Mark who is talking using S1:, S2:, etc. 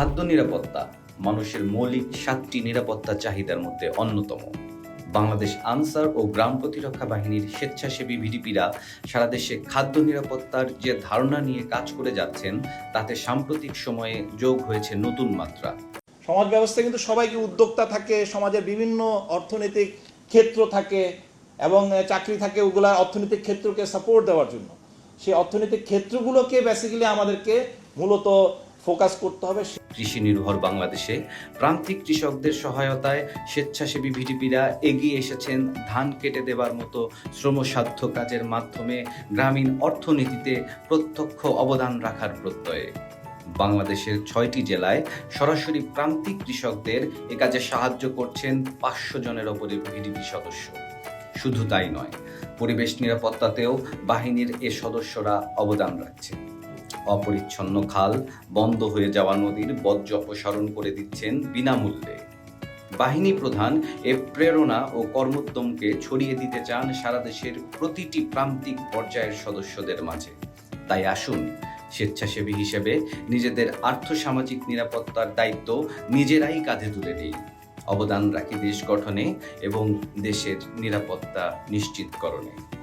S1: খাদ্য নিরাপত্তা মানুষের মৌলিক সাতটি নিরাপত্তা চাহিদার মধ্যে অন্যতম। বাংলাদেশ আনসার ও গ্রাম প্রতিরক্ষা বাহিনীর স্বেচ্ছাসেবী ভিডিপিরা সারা দেশে খাদ্য নিরাপত্তার যে ধারণা নিয়ে কাজ করে যাচ্ছেন, তাতে সাম্প্রতিক সময়ে যোগ হয়েছে নতুন মাত্রা।
S2: সমাজ ব্যবস্থা কিন্তু সবাইকে উদ্যোক্তা থাকে, সমাজের বিভিন্ন অর্থনৈতিক ক্ষেত্র থাকে এবং চাকরি থাকে, ওগুলা অর্থনৈতিক ক্ষেত্রকে সাপোর্ট দেওয়ার জন্য। সেই অর্থনৈতিক ক্ষেত্রগুলোকে বেসিক্যালি আমাদেরকে মূলত ফোকাস করতে হবে
S1: কৃষি নির্ভর বাংলাদেশে প্রান্তিক কৃষকদের সহায়তায় স্বেচ্ছাসেবী ভিডিপিরা এগিয়ে এসেছেন ধান কেটে দেবার মতো শ্রমসাধ্য কাজের মাধ্যমে গ্রামীণ অর্থনীতিতে প্রত্যক্ষ অবদান রাখার প্রত্যয়ে। বাংলাদেশের ছয়টি জেলায় সরাসরি প্রান্তিক কৃষকদের এ কাজে সাহায্য করছেন পাঁচশো জনের ওপরে ভিডিপি সদস্য। শুধু তাই নয়, পরিবেশ নিরাপত্তাতেও বাহিনীর এ সদস্যরা অবদান রাখছেন। অপরিচ্ছন্ন খাল বন্ধ হয়ে যাওয়া নদীর বর্জ্য অপসারণ করে দিচ্ছেন বিনামূল্যে। বাহিনী প্রধান এ প্রেরণা ও কর্মোদ্যমকে ছড়িয়ে দিতে চান সারা দেশের প্রতিটি প্রান্তিক পর্যায়ের সদস্যদের মাঝে। তাই আসুন, স্বেচ্ছাসেবী হিসেবে নিজেদের আর্থসামাজিক নিরাপত্তার দায়িত্ব নিজেরাই কাঁধে তুলে নেই অবদান রাখি দেশ গঠনে এবং দেশের নিরাপত্তা নিশ্চিতকরণে।